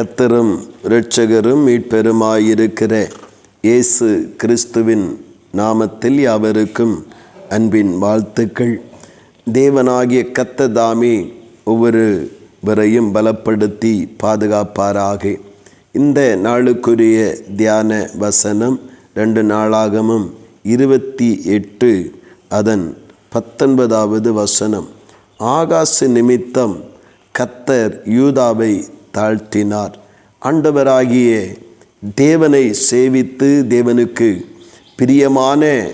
கத்தரும் இரட்சகரும் மீட்பெருமாயிருக்கிற இயேசு கிறிஸ்துவின் நாமத்தில் யாவருக்கும் அன்பின் வாழ்த்துக்கள். தேவனாகிய கத்ததாமே ஒவ்வொருவரையும் பலப்படுத்தி பாதுகாப்பாராக. இந்த நாளுக்குரிய தியான வசனம் ரெண்டு நாளாகமும் இருபத்தி எட்டு அதன் பத்தொன்பதாவது வசனம். ஆகாசு நிமித்தம் கத்தர் யூதாவை தாழ்த்தினார். ஆண்டவராகிய தேவனை சேவித்து தேவனுக்கு பிரியமான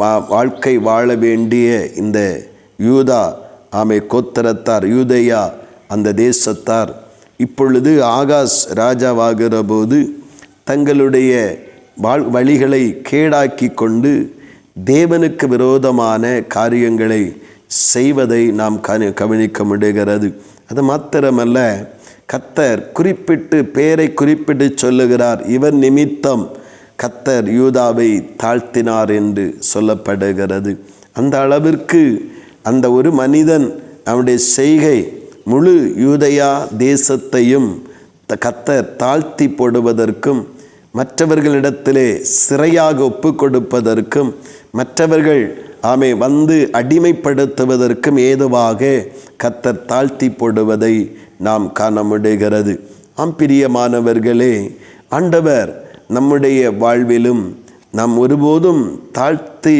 வா- வாழ்க்கை வாழ வேண்டிய இந்த யூதா ஆமை கோத்தரத்தார் யூதையா அந்த தேசத்தார். இப்பொழுது ஆகாஷ் ராஜாவாகிற போது தங்களுடைய வாழ் வழிகளை கேடாக்கி கொண்டு தேவனுக்கு விரோதமான காரியங்களை செய்வதை நாம் கவனிக்க முடிகிறது. அது மாத்திரமல்ல கத்தர் குறிப்பிட்டு பெயரை குறிப்பிட்டு சொல்லுகிறார். இவர் நிமித்தம் கத்தர் யூதாவை தாழ்த்தினார் என்று சொல்லப்படுகிறது. அந்த அளவிற்கு அந்த ஒரு மனிதன் அவனுடைய செய்கை முழு யூதயா தேசத்தையும் த- கத்தர் தாழ்த்தி போடுவதற்கும் மற்றவர்களிடத்திலே சிறையாக ஒப்பு கொடுப்பதற்கும் மற்றவர்கள் ஆமை வந்து அடிமைப்படுத்துவதற்கும் ஏதுவாக கத்தர் தாழ்த்தி போடுவதை நாம் காண முடிகிறது ஆம் பிரியமானவர்களே ஆண்டவர் நம்முடைய வாழ்விலும் நாம் ஒருபோதும் தாழ்த்தி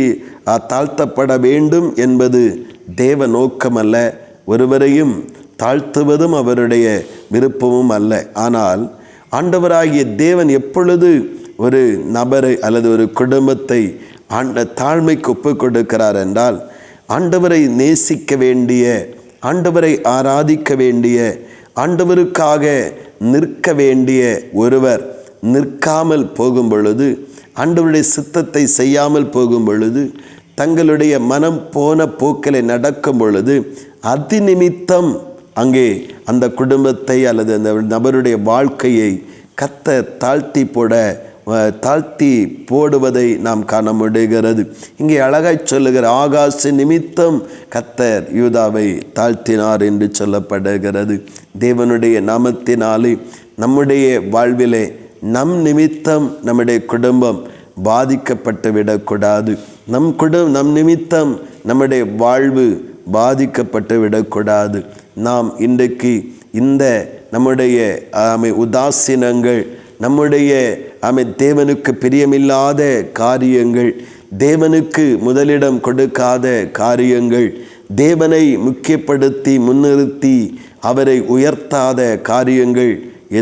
தாழ்த்தப்பட வேண்டும் என்பது தேவ நோக்கமல்ல. ஒருவரையும் தாழ்த்துவதும் அவருடைய விருப்பமும் அல்ல. ஆனால் ஆண்டவராகிய தேவன் எப்பொழுது ஒரு நபரை அல்லது ஒரு குடும்பத்தை ஆண்ட தாழ்மைக்கு ஒப்புக் கொடுக்கிறார் என்றால் ஆண்டவரை நேசிக்க வேண்டிய ஆண்டவரை ஆராதிக்க வேண்டிய ஆண்டவருக்காக நிற்க வேண்டிய ஒருவர் நிற்காமல் போகும் பொழுது ஆண்டவருடைய சித்தத்தை செய்யாமல் போகும் பொழுது தங்களுடைய மனம் போன போக்கிலே நடக்கும் பொழுது அதி நிமித்தம் அங்கே அந்த குடும்பத்தை அல்லது அந்த நபருடைய வாழ்க்கையை கத்த தாழ்த்தி போட தாழ்த்தி போடுவதை நாம் காண முடிகிறது இங்கே அழகாய் சொல்லுகிற ஆகாச நிமித்தம் கத்தர் யூதாவை தாழ்த்தினார் என்று சொல்லப்படுகிறது. தேவனுடைய நாமத்தினாலே நம்முடைய வாழ்விலே நம் நிமித்தம் நம்முடைய குடும்பம் பாதிக்கப்பட்டு விடக்கூடாது. நம் குடும் நம் நிமித்தம் நம்முடைய வாழ்வு பாதிக்கப்பட்டு விடக்கூடாது. நாம் இன்றைக்கு இந்த நம்முடைய உதாசீனங்கள் நம்முடைய ஆமை தேவனுக்கு பிரியமில்லாத காரியங்கள் தேவனுக்கு முதலிடம் கொடுக்காத காரியங்கள் தேவனை முக்கியப்படுத்தி முன்னிறுத்தி அவரை உயர்த்தாத காரியங்கள்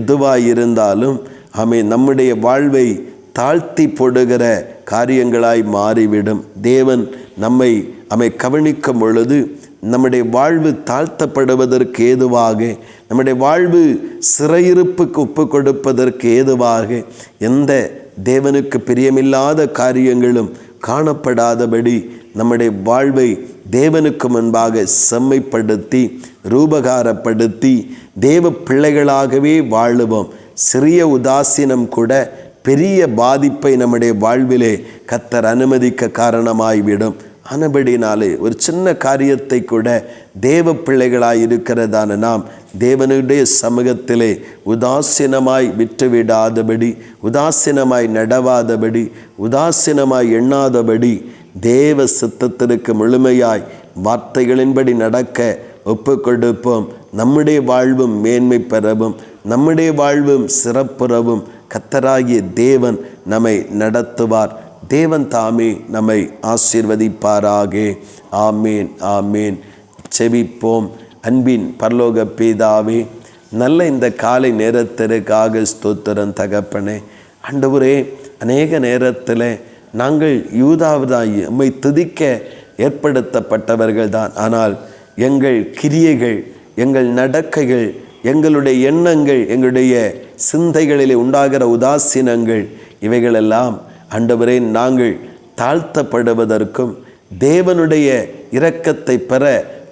எதுவாயிருந்தாலும் ஆமை நம்முடைய வாழ்வை தாழ்த்தி போடுகிற காரியங்களாய் மாறிவிடும். தேவன் நம்மை அமை கவனிக்கும் பொழுது நம்முடைய வாழ்வு தாழ்த்தப்படுவதற்கு ஏதுவாக நம்முடைய வாழ்வு சிறையிருப்புக்கு ஒப்பு கொடுப்பதற்கு ஏதுவாக எந்த தேவனுக்கு பிரியமில்லாத காரியங்களும் காணப்படாதபடி நம்முடைய வாழ்வை தேவனுக்கு முன்பாக செம்மைப்படுத்தி ரூபகாரப்படுத்தி தேவ பிள்ளைகளாகவே வாழுவோம். சிறிய உதாசீனம் கூட பெரிய பாதிப்பை நம்முடைய வாழ்விலே கத்தர் அனுமதிக்க காரணமாய்விடும். ஆனபடினாலே ஒரு சின்ன காரியத்தை கூட தேவ பிள்ளைகளாய் இருக்கிறதான நாம் தேவனுடைய சமூகத்திலே உதாசீனமாய் விட்டுவிடாதபடி உதாசீனமாய் நடவாதபடி உதாசீனமாய் எண்ணாதபடி தேவ சித்தத்திற்கு முழுமையாய் வார்த்தைகளின்படி நடக்க ஒப்பு கொடுப்போம் நம்முடைய வாழ்வும் மேன்மை பெறவும் நம்முடைய வாழ்வும் சிறப்புறவும் கத்தராகிய தேவன் நம்மை நடத்துவார். தேவன் தாமே நம்மை ஆசீர்வதிப்பாராக. ஆமேன் ஆமேன். செவிப்போம் அன்பின் பரலோக பீதாவே நல்ல இந்த காலை நேரத்திற்காக ஸ்தோத்திரம் தகப்பனே. அண்டவரே அநேக நேரத்தில் நாங்கள் யூதாவதாய் நம்மை துதிக்க ஏற்படுத்தப்பட்டவர்கள் தான் ஆனால் எங்கள் கிரியைகள் எங்கள் நடக்கைகள் எங்களுடைய எண்ணங்கள் எங்களுடைய சிந்தைகளிலே உண்டாகிற உதாசீனங்கள் இவைகளெல்லாம் ஆண்டவரே நாங்கள் தாழ்த்தப்படுவதற்கும் தேவனுடைய இரக்கத்தை பெற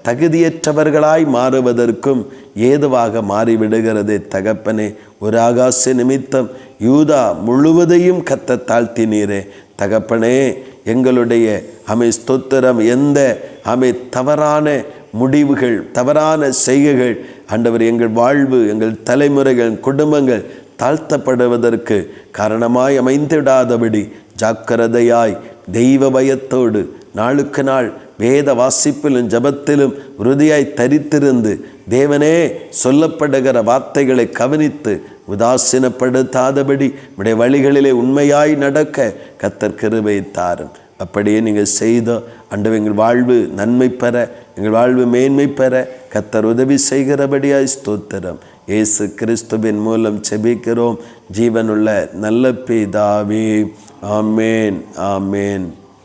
தகுதியற்றவர்களாய் மாறுவதற்கும் ஏதுவாக மாறிவிடுகிறது தகப்பனே. ஒரு ஆகாச நிமித்தம் யூதா முழுவதையும் கத்த தாழ்த்தினீரே. தகப்பனே எங்களுடைய அமை ஸ்தோத்திரம் எந்த அமை தவறான முடிவுகள் தவறான செய்கைகள் ஆண்டவர் எங்கள் வாழ்வு எங்கள் தலைமுறைகள் குடும்பங்கள் தாழ்த்தப்படுவதற்கு காரணமாய் அமைந்திடாதபடி ஜாக்கிரதையாய் தெய்வ பயத்தோடு நாளுக்கு நாள் வேத வாசிப்பிலும் ஜபத்திலும் உறுதியாய் தரித்திருந்து தேவனே சொல்லப்படுகிற வார்த்தைகளை கவனித்து உதாசீனப்படுத்தாதபடி உடைய வழிகளிலே உண்மையாய் நடக்க கத்தர் கிருபை தாரும். அப்படியே நீங்கள் செய்த அண்டு எங்கள் வாழ்வு நன்மை பெற எங்கள் வாழ்வு மேன்மை பெற கத்தர் உதவி செய்கிறபடியாய் ஸ்தோத்திரம். இயேசு கிறிஸ்துவின் மூலம் செபிக்கிறோம். ஜீவனுள்ள நல்ல பிதாவே. ஆமேன். ஆமேன்.